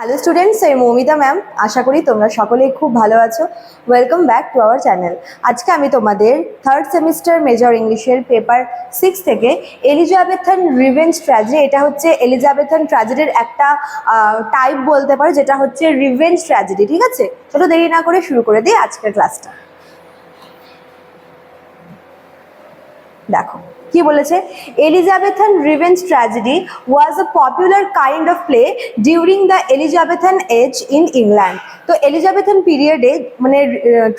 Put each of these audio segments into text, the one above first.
Hello students আমি Moumita ma'am আশা করি তোমরা সকলেই খুব ভালো আছো। Welcome back to our channel আজকে আমি তোমাদের থার্ড সেমিস্টার মেজর ইংলিশের পেপার সিক্স থেকে এলিজাবেথান রিভেঞ্জ ট্র্যাজেডি এটা হচ্ছে এলিজাবেথান ট্র্যাজেডির একটা টাইপ বলতে পারো, যেটা হচ্ছে রিভেঞ্জ ট্র্যাজেডি ঠিক আছে? চলো দেরি না করে শুরু করে দিই আজকের ক্লাসটা দেখো কি বলেছে? Elizabethan revenge tragedy was a popular kind of play during the Elizabethan age in England তো এলিজাবেথান পিরিয়ডে মানে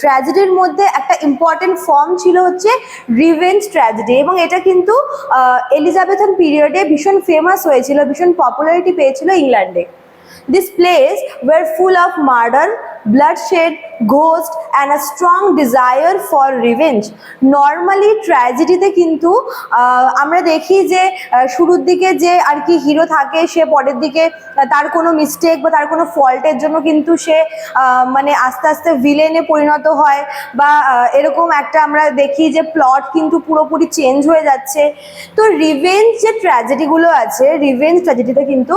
ট্র্যাজেডির মধ্যে একটা ইম্পর্টেন্ট ফর্ম ছিল হচ্ছে রিভেঞ্জ ট্র্যাজেডি এবং এটা কিন্তু এলিজাবেথান পিরিয়ডে ভীষণ ফেমাস হয়েছিল ভীষণ পপুলারিটি পেয়েছিল ইংল্যান্ডে this plays were full of murder, bloodshed, ghost, and a strong desire for revenge. Normally ট্র্যাজেডিতে কিন্তু আমরা দেখি যে শুরুর দিকে যে আর কি হিরো থাকে সে পরের দিকে তার কোনো মিস্টেক বা তার কোনো ফল্টের জন্য কিন্তু সে মানে আস্তে আস্তে ভিলেনে পরিণত হয় বা এরকম একটা আমরা দেখি যে প্লট কিন্তু পুরোপুরি চেঞ্জ হয়ে যাচ্ছে তো রিভেঞ্জ যে ট্র্যাজেডিগুলো আছে রিভেঞ্জ ট্র্যাজেডিতে কিন্তু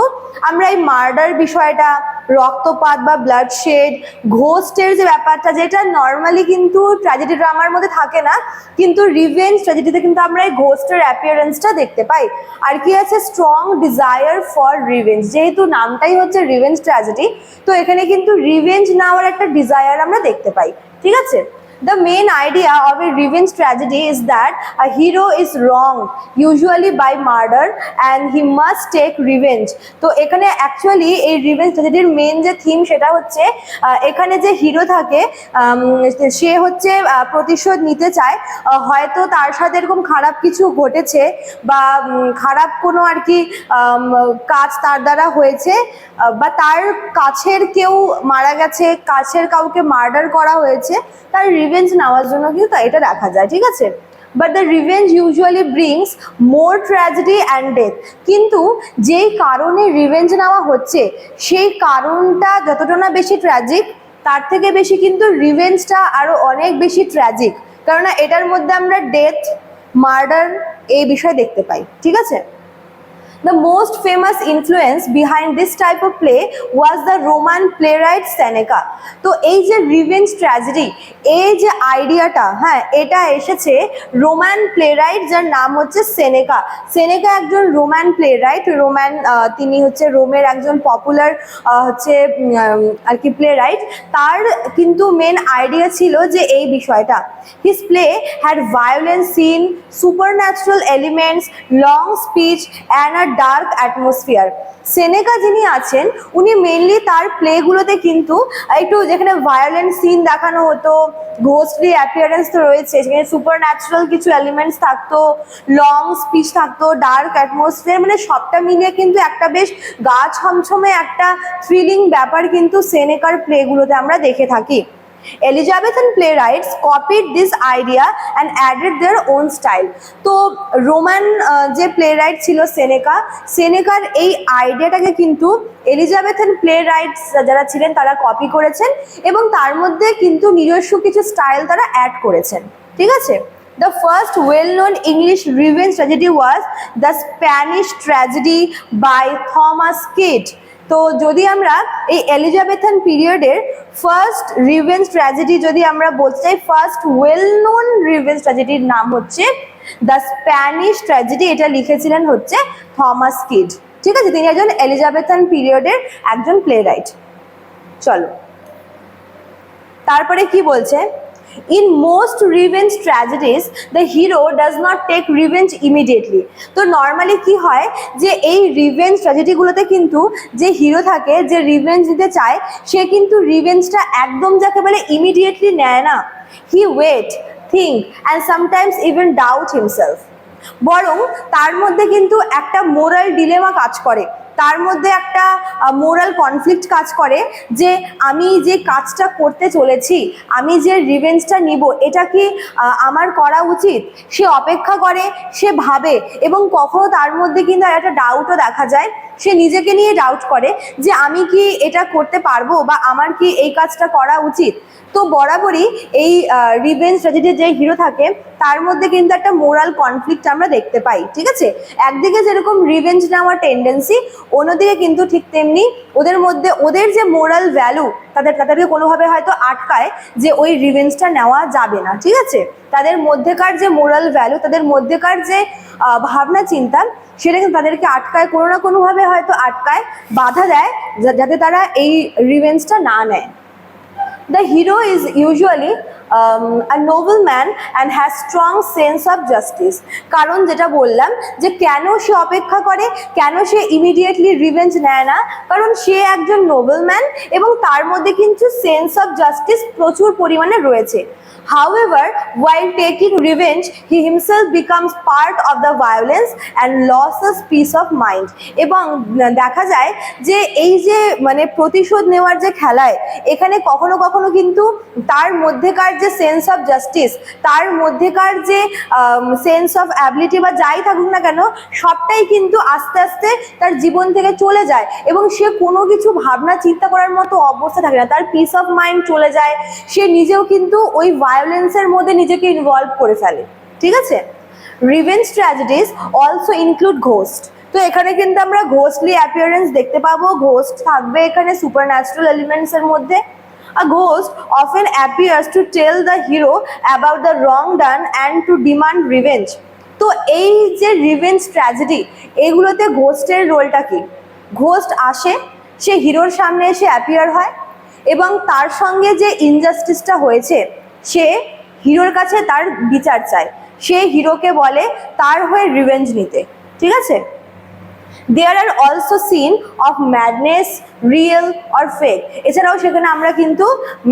আমরা এই মার্ডার বিষয়টা রক্তপাত বা ব্লাড শেড ঘোস্টের যে ব্যাপারটা, যেটা নর্মালি কিন্তু ট্র্যাজেডি ড্রামার মধ্যে থাকে না, কিন্তু রিভেঞ্জ ট্র্যাজেডিতে কিন্তু আমরা এই ঘোস্টের অ্যাপিয়ারেন্সটা দেখতে পাই। আর কি আছে? স্ট্রং ডিজায়ার ফর রিভেঞ্জ যেহেতু নামটাই হচ্ছে রিভেঞ্জ ট্র্যাজেডি তো এখানে কিন্তু রিভেঞ্জ নেওয়ার একটা ডিজায়ার আমরা দেখতে পাই। ঠিক আছে? The main idea of a revenge tragedy is that a hero is wronged, usually by murder, and he must take revenge. তো এখানে অ্যাকচুয়ালি এই রিভেঞ্জ ট্র্যাজেডির মেন যে থিম সেটা হচ্ছে এখানে যে হিরো থাকে সে হচ্ছে প্রতিশোধ নিতে চায় হয়তো তার সাথে এরকম খারাপ কিছু ঘটেছে বা খারাপ কোনো আর কি কাজ তার দ্বারা হয়েছে বা তার কাছের কেউ মারা গেছে কাছের কাউকে মার্ডার করা হয়েছে তার রিভেঞ্জ নেওয়ার জন্য কিন্তু এটা দেখা যায়, ঠিক আছে? But the revenge usually brings more tragedy and death কিন্তু যেই কারণে রিভেঞ্জ নেওয়া হচ্ছে, সেই কারণটা যতটা না বেশি ট্র্যাজিক তার থেকে বেশি কিন্তু রিভেঞ্জটা আরও অনেক বেশি ট্র্যাজিক কেননা এটার মধ্যে আমরা ডেথ মার্ডার এই বিষয় দেখতে পাই, ঠিক আছে? The most famous influence behind this type of play was the Roman playwright Seneca. তো এই যে রিভেঞ্জ ট্র্যাজেডি এই যে আইডিয়াটা হ্যাঁ এটা এসেছে রোমান প্লেরাইট যার নাম হচ্ছে সেনেকা সেনেকা একজন রোমান প্লেরাইট রোমান তিনি হচ্ছে রোমের একজন পপুলার হচ্ছে আর কি প্লেরাইট তার কিন্তু মেন আইডিয়া ছিল যে এই বিষয়টা। His play had violence scene supernatural elements long speech and a dark atmosphere Seneca যিনি আছেন, উনি মেনলি তার প্লেগুলোতে কিন্তু, একটু যেখানে ভায়োলেন্ট সিন দেখানো হতো ঘোস্টলি অ্যাপিয়ারেন্স তো রয়েছে সেখানে সুপার ন্যাচারাল কিছু এলিমেন্টস থাকতো লং স্পিচ থাকতো ডার্ক অ্যাটমসফিয়ার মানে সবটা মিলিয়ে কিন্তু একটা বেশ গা ছমছমে একটা থ্রিলিং ব্যাপার কিন্তু সেনেকার প্লেগুলোতে আমরা দেখে থাকি। Elizabethan playwrights copied this idea and added their own style তো রোমান যে প্লে রাইট ছিল সেনেকা সেনেকার এই আইডিয়াটাকে কিন্তু এলিজাবেথন প্লে রাইটস যারা ছিলেন তারা কপি করেছেন এবং তার মধ্যে কিন্তু নিজস্ব কিছু স্টাইল তারা অ্যাড করেছেন। ঠিক আছে? The first well known English revenge tragedy was the Spanish tragedy by Thomas Kyd তো যদি আমরা এই এলিজাবেথান পিরিয়ডের ফার্স্ট রিভেঞ্জ ট্র্যাজেডি যদি আমরা বলতে চাই ফার্স্ট ওয়েল নোন রিভেঞ্জ ট্র্যাজেডির নাম হচ্ছে দ্য স্প্যানিশ ট্র্যাজেডি এটা লিখেছিলেন হচ্ছে থমাস কিড। ঠিক আছে? তিনি একজন এলিজাবেথান পিরিয়ডের একজন প্লে রাইট চলো। তারপরে কি বলছে? In most revenge tragedies the hero does not take revenge immediately তো নর্মালি কি হয় যে এই রিভেঞ্জ ট্র্যাজেডিগুলোতে কিন্তু যে হিরো থাকে, যে রিভেঞ্জ নিতে চায়, সে কিন্তু রিভেঞ্জটা একদম যাকে বলে ইমিডিয়েটলি নেয় না। He wait think and sometimes even doubt himself বরং তার মধ্যে কিন্তু একটা মোরাল ডিলেমা কাজ করে। তার মধ্যে একটা মোরাল কনফ্লিক্ট কাজ করে যে আমি যে কাজটা করতে চলেছি, আমি যে রিভেঞ্জটা নিব, এটা কি আমার করা উচিত? সে অপেক্ষা করে, সে ভাবে এবং কখনো তার মধ্যে কিন্তু একটা ডাউটও দেখা যায়। সে নিজেকে নিয়ে ডাউট করে যে আমি কি এটা করতে পারব বা আমার কি এই কাজটা করা উচিত? তো বরাবরই এই রিভেঞ্জ ট্র্যাজেডির যে হিরো থাকে, তার মধ্যে কিন্তু একটা মোরাল কনফ্লিক্ট আমরা দেখতে পাই, ঠিক আছে? একদিকে যেরকম রিভেঞ্জ নেওয়ার টেন্ডেন্সি অন্যদিকে কিন্তু ঠিক তেমনি ওদের মধ্যে, ওদের যে মোরাল ভ্যালু তাদের তাদেরকে কোনোভাবে হয়তো আটকায় যে ওই রিভেন্সটা নেওয়া যাবে না, ঠিক আছে? তাদের মধ্যেকার যে মোরাল ভ্যালু তাদের মধ্যেকার যে ভাবনা, চিন্তা, সেটা কিন্তু তাদেরকে আটকায়, কোনো না কোনোভাবে হয়তো আটকায়, বাধা দেয় যাতে তারা এই রিভেন্সটা না নেয়। The hero is usually um, a nobleman and has strong sense of justice. কারণ যেটা বললাম যে কেন সে অপেক্ষা করে কেন সে ইমিডিয়েটলি রিভেঞ্জ নেয় না কারণ সে একজন নোবেলম্যান এবং তার মধ্যে কিন্তু সেন্স অফ জাস্টিস প্রচুর পরিমাণে রয়েছে However, while taking revenge, he himself becomes part of the violence and loses peace of mind. এবং দেখা যায় যে এই যে মানে প্রতিশোধ নেওয়ার যে খেলায় এখানে কখনো কখনো কিন্তু তার মধ্যেকার যে সেন্স অফ জাস্টিস তার মধ্যেকার যে সেন্স অফ অ্যাবিলিটি বা যাই থাকুক না কেন, সবটাই কিন্তু আস্তে আস্তে তার জীবন থেকে চলে যায় এবং সে কোনো কিছু ভাবনা চিন্তা করার মতো অবস্থা থাকে না। তার পিস অফ মাইন্ড চলে যায়। সে নিজেও কিন্তু ওই ভায়োলেন্সের মধ্যে নিজেকে ইনভলভ করে ফেলে। ঠিক আছে? Revenge tragedies also include ghost তো এখানে কিন্তু আমরা ঘোস্টলি অ্যাপিয়ারেন্স দেখতে পাবো। ঘোস্ট থাকবে এখানে সুপার ন্যাচারাল এলিমেন্টস এর মধ্যে। A ghost often appears to tell the hero about the wrong done and to demand revenge. তো এই যে রিভেঞ্জ ট্র্যাজেডি এগুলোতে ঘোস্টের রোলটা কি? ঘোস্ট আসে, সে হিরোর সামনে এসে অ্যাপিয়ার হয় এবং তার সঙ্গে যে ইনজাস্টিসটা হয়েছে, সে হিরোর কাছে তার বিচার চায়। সে হিরোকে বলে, তার হয়ে রিভেঞ্জ নিতে। ঠিক আছে? There are also scene of madness real or fake এছাড়াও সেখানে আমরা কিন্তু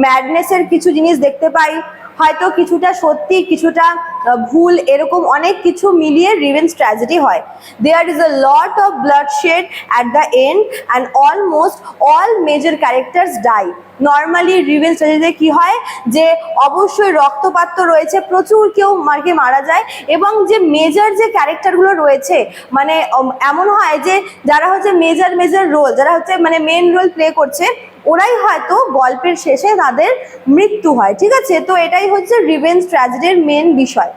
ম্যাডনেসের কিছু জিনিস দেখতে পাই। হয়তো কিছুটা সত্যি, কিছুটা ভুল, এরকম অনেক কিছু মিলিয়ে রিভেঞ্জ ট্র্যাজেডি হয়। There is a lot of bloodshed at the end and almost all major characters die normally revenge ট্র্যাজেডিতে কি হয়? যে অবশ্যই রক্তপাত তো রয়েছে, প্রচুর কেউ মার্কে মারা যায় এবং যে মেজর যে ক্যারেক্টারগুলো রয়েছে মানে এমন হয় যে যারা হচ্ছে মেজর মেজর রোল যারা হচ্ছে মানে মেন রোল প্লে করছে ওরাই হয়তো গল্পের শেষে তাদের মৃত্যু হয়, ঠিক আছে? তো এটাই হচ্ছে রিভেঞ্জ ট্র্যাজেডির মেন বিষয়।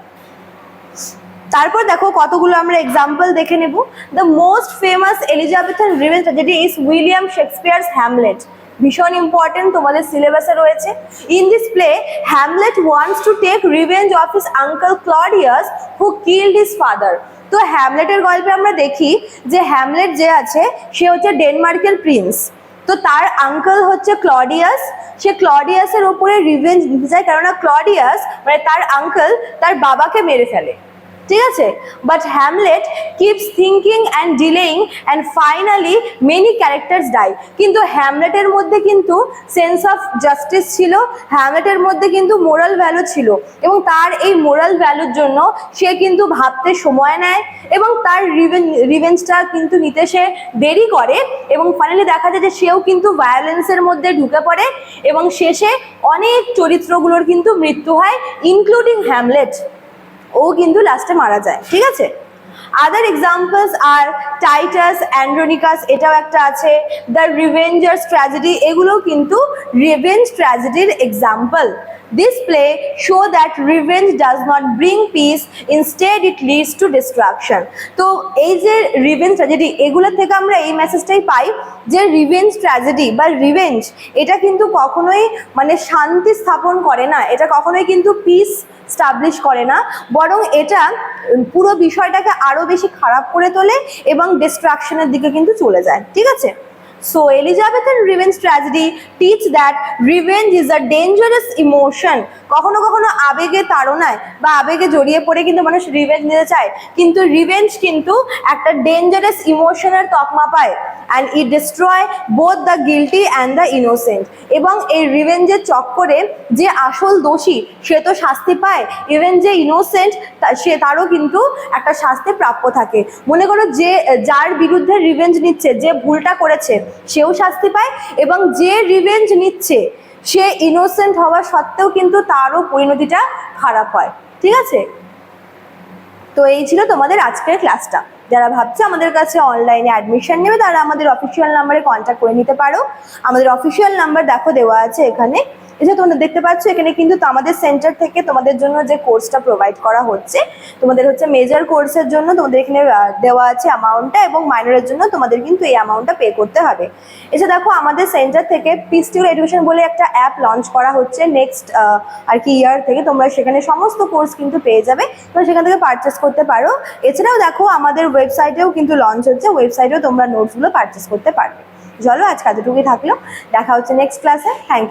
তারপর দেখো কতগুলো আমরা এক্সাম্পল দেখে নেব। The most famous Elizabethan revenge tragedy is William Shakespeare's Hamlet ভীষণ ইম্পর্টেন্ট তোমাদের সিলেবাসে রয়েছে। In this play Hamlet wants to take revenge of his uncle Claudius who killed his father তো হ্যামলেটের গল্পে আমরা দেখি যে হ্যামলেট যে আছে, সে হচ্ছে ডেনমার্কের প্রিন্স তো তার আঙ্কেল হচ্ছে ক্লডিয়াস সে ক্লডিয়াসের ওপরে রিভেঞ্জ নিতে চায়, কেননা ক্লডিয়াস মানে তার আঙ্কেল তার বাবাকে মেরে ফেলে। ঠিক আছে? But Hamlet keeps thinking and delaying and finally many characters die কিন্তু হ্যামলেটের মধ্যে কিন্তু সেন্স অফ জাস্টিস ছিল হ্যামলেটের মধ্যে কিন্তু মোরাল ভ্যালু ছিল, এবং তার এই মোরাল ভ্যালুর জন্য সে কিন্তু ভাবতে সময় নেয়, এবং তার রিভেন রিভেঞ্জটা কিন্তু নিতে সে দেরি করে, এবং ফাইনালি দেখা যায় যে সেও কিন্তু ভায়োলেন্সের মধ্যে ঢুকে পড়ে, এবং শেষে অনেক চরিত্রগুলোর কিন্তু মৃত্যু হয় ইনক্লুডিং হ্যামলেট ও কিন্তু লাস্টে মারা যায় ঠিক আছে? আদার এক্সাম্পলস আর টাইটাস অ্যান্ড্রোনিকাস এটাও একটা আছে। দ্য রিভেঞ্জার্স ট্র্যাজেডি এগুলো কিন্তু revenge ট্র্যাজেডির example play show that revenge does not bring peace instead it leads to destruction তো এই যে রিভেঞ্জ ট্র্যাজেডি এগুলো থেকে আমরা এই মেসেজটাই পাই যে রিভেঞ্জ ট্র্যাজেডি বা রিভেঞ্জ এটা কিন্তু কখনোই মানে শান্তি স্থাপন করে না। এটা কখনোই কিন্তু পিস স্টাবলিশ করে না। বরং এটা পুরো বিষয়টাকে আরও বেশি খারাপ করে তোলে এবং ডিস্ট্রাকশনের দিকে কিন্তু চলে যায় ঠিক আছে? So Elizabethan revenge tragedy teach that revenge is a dangerous emotion কখনো কখনো আবেগে তাড়নায় বা আবেগে জড়িয়ে পড়ে কিন্তু মানুষ রিভেঞ্জ নিতে চায়। কিন্তু রিভেঞ্জ কিন্তু একটা ডেঞ্জারাস ইমোশনের তকমা পায় and it destroy both the guilty and the innocent এবং এই রিভেঞ্জের চক্করে যে আসল দোষী, সে তো শাস্তি পায়। ইভেন যে ইনোসেন্ট সে তারও কিন্তু একটা শাস্তি প্রাপ্য থাকে। মনে করো যে, যার বিরুদ্ধে রিভেঞ্জ নিচ্ছে, যে ভুলটা করেছে সেও শাস্তি পায় এবং যে রিভেঞ্জ নিচ্ছে, সে ইনোসেন্ট হওয়া সত্ত্বেও কিন্তু তারও পরিণতিটা খারাপ হয়। ঠিক আছে? তো এই ছিল তোমাদের আজকের ক্লাসটা যারা ভাবছে আমাদের কাছে অনলাইনে অ্যাডমিশন নেবে, তারা আমাদের অফিসিয়াল নাম্বারে কন্ট্যাক্ট করে নিতে পারো। আমাদের অফিসিয়াল নাম্বার দেখো দেওয়া আছে এখানে। এছাড়া তোমরা দেখতে পাচ্ছ, এখানে কিন্তু আমাদের সেন্টার থেকে তোমাদের জন্য যে কোর্সটা প্রোভাইড করা হচ্ছে, তোমাদের হচ্ছে মেজর কোর্সের জন্য তোমাদের এখানে দেওয়া আছে অ্যামাউন্টটা এবং মাইনরের জন্য তোমাদের কিন্তু এই অ্যামাউন্টটা পে করতে হবে। এছাড়া দেখো, আমাদের সেন্টার থেকে পিস্টিউল এডুকেশন বলে একটা অ্যাপ লঞ্চ করা হচ্ছে নেক্সট আর কি ইয়ার থেকে তোমরা সেখানে সমস্ত কোর্স কিন্তু পেয়ে যাবে, তোমরা সেখান থেকে পারচেস করতে পারো। এছাড়াও দেখো, আমাদের ওয়েবসাইটেও কিন্তু লঞ্চ হচ্ছে ওয়েবসাইটেও তোমরা নোটসগুলো পারচেস করতে পারবে। চলো আজকে এতটুকুই থাকল, দেখা হচ্ছে নেক্সট ক্লাসে থ্যাংক ইউ